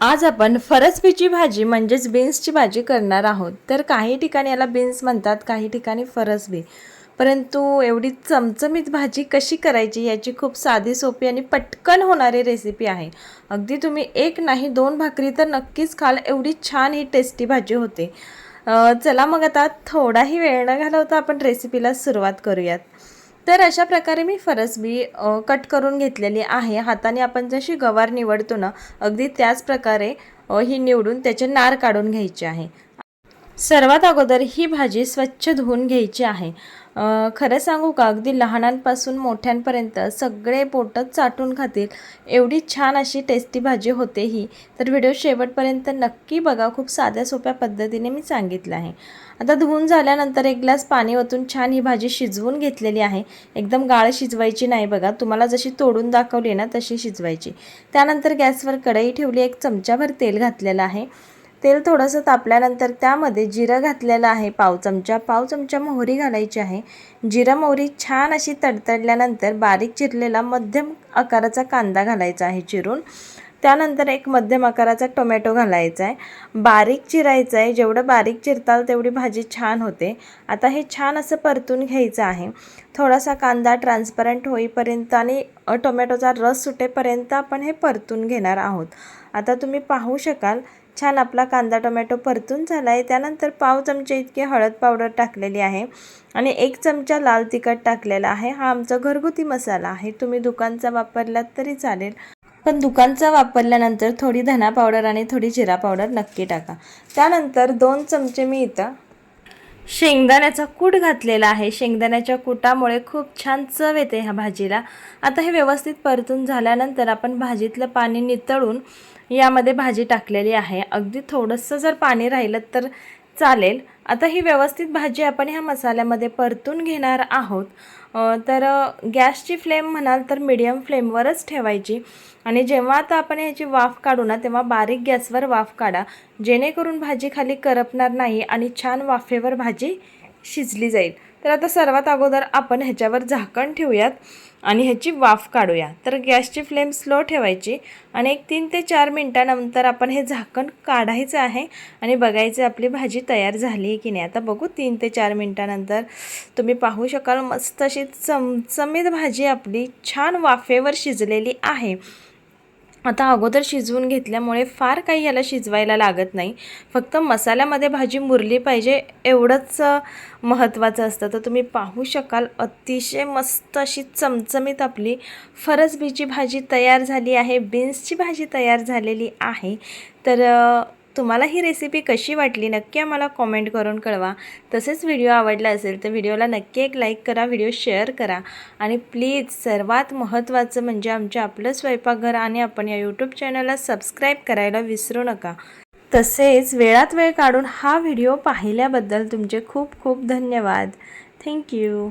आज आपण फरसबीची भाजी म्हणजेच बीन्सची भाजी करणार आहोत. तर काही ठिकाणी याला बीन्स म्हणतात काही ठिकाणी फरसबी. परंतु एवढी चमचमीत भाजी कशी करायची याची खूप साधी सोपी आणि पटकन होणारी रेसिपी आहे. अगदी तुम्ही एक नाही दोन भाकरी तर नक्कीच खाल. एवढी छान ही टेस्टी भाजी होते. चला मग आता थोडाही वेळ न घालवता आपण रेसिपीला सुरुवात करूयात. तर अशा प्रकारे मी फरसबी कट करून घेतलेली आहे. हाताने आपण जशी गवार निवडतो ना अगदी त्याच प्रकारे ही निवडून त्याचे नार काढून घ्यायचे आहे. सर्वात अगोदर ही भाजी स्वच्छ धुवून घ्यायची आहे. खरं सांगू का? अगदी लहानांपासून मोठ्यांपर्यंत सगळे पोटच चाटून खातील. एवढी छान अशी टेस्टी भाजी होते ही. तर व्हिडिओ शेवटपर्यंत नक्की बघा. खूप साध्या सोप्या पद्धतीने मी सांगितलं आहे. आता धुवून झाल्यानंतर एक ग्लास पाणी ओतून छान ही भाजी शिजवून घेतलेली आहे. एकदम गाळ शिजवायची नाही बघा. तुम्हाला जशी तोडून दाखवली ना तशी शिजवायची. त्यानंतर गॅसवर कढई ठेवली. एक चमचाभर तेल घातलेलं आहे. तेल थोडंसं तापल्यानंतर त्यामध्ये जिरं घातलेलं आहे पाव चमचा. पाव चमचा मोहरी घालायची आहे. जिरं मोहरी छान अशी तडतडल्यानंतर बारीक चिरलेला मध्यम आकाराचा कांदा घालायचा आहे चिरून. त्यानंतर एक मध्यम आकाराचा टोमॅटो घालायचा आहे बारीक चिरायचं आहे जेवढं बारीक चिरताल तेवढी भाजी छान होते. आता हे छान असं परतून घ्यायचं आहे. थोडासा कांदा ट्रान्सपरंट होईपर्यंत आणि टोमॅटोचा रस सुटेपर्यंत आपण हे परतून घेणार आहोत. आता तुम्ही पाहू शकाल छान आपला कांदा टोमॅटो परतून झाला आहे त्यानंतर पाव चमचे इतके हळद पावडर टाकलेली आहे आणि एक चमचा लाल तिखट टाकलेला आहे. हा आमचा घरगुती मसाला आहे. तुम्ही दुकानचा वापरलात तरी चालेल. पण दुकानचा वापरल्यानंतर थोडी धना पावडर आणि थोडी जिरा पावडर नक्की टाका. त्यानंतर दोन चमचे मी इथं शेंगदाण्याचा कूट घातलेला आहे. शेंगदाण्याच्या कुटामुळे खूप छान चव येते ह्या भाजीला. आता हे व्यवस्थित परतून झाल्यानंतर आपण भाजीतलं पाणी नितळून यामध्ये भाजी टाकलेली आहे. अगदी थोडंसं जर पाणी राहिलं तर चालेल. आता ही व्यवस्थित भाजी आपण ह्या मसाल्यामध्ये परतून घेणार आहोत. तर गॅसची फ्लेम म्हणाल तर मिडियम फ्लेमवरच ठेवायची. आणि जेव्हा आता आपण ह्याची वाफ काढू ना तेव्हा बारीक गॅसवर वाफ काढा. जेणेकरून भाजी खाली करपणार नाही आणि छान वाफेवर भाजी शिजली जाईल. तर आता सर्वात अगोदर आपण ह्याच्यावर झाकण ठेवूयात आणि ह्याची वाफ काढूया. तर गॅसची फ्लेम स्लो ठेवायची आणि एक तीन ते चार मिनटानंतर आपण हे झाकण काढायचं आहे आणि बघायचं आपली भाजी तयार झाली आहे की नाही. आता बघू तीन ते चार मिनटानंतर तुम्ही पाहू शकाल मस्त अशी चमचमीत भाजी आपली छान वाफेवर शिजलेली आहे. आता अगोदर शिजवून घेतल्यामुळे फार काही याला शिजवायला लागत नाही. फक्त मसाल्यामध्ये भाजी मुरली पाहिजे एवढंच महत्त्वाचं असतं. तर तुम्ही पाहू शकाल अतिशय मस्त अशी चमचमीत आपली फरसबीची भाजी तयार झाली आहे. बीन्सची भाजी तयार झालेली आहे. तर तुम्हाला ही रेसिपी कशी वाटली नक्की आम्हाला कॉमेंट करून कळवा. तसेच व्हिडिओ आवडला असेल तर व्हिडिओला नक्की एक लाईक करा व्हिडिओ शेअर करा. आणि प्लीज सर्वात महत्त्वाचं म्हणजे आमच्या आपलं स्वयंपाकघर आणि आपण या यूट्यूब चॅनलला सबस्क्राईब करायला विसरू नका. तसेच वेळात वेळ काढून हा व्हिडिओ पाहिल्याबद्दल तुमचे खूप खूप धन्यवाद. थँक्यू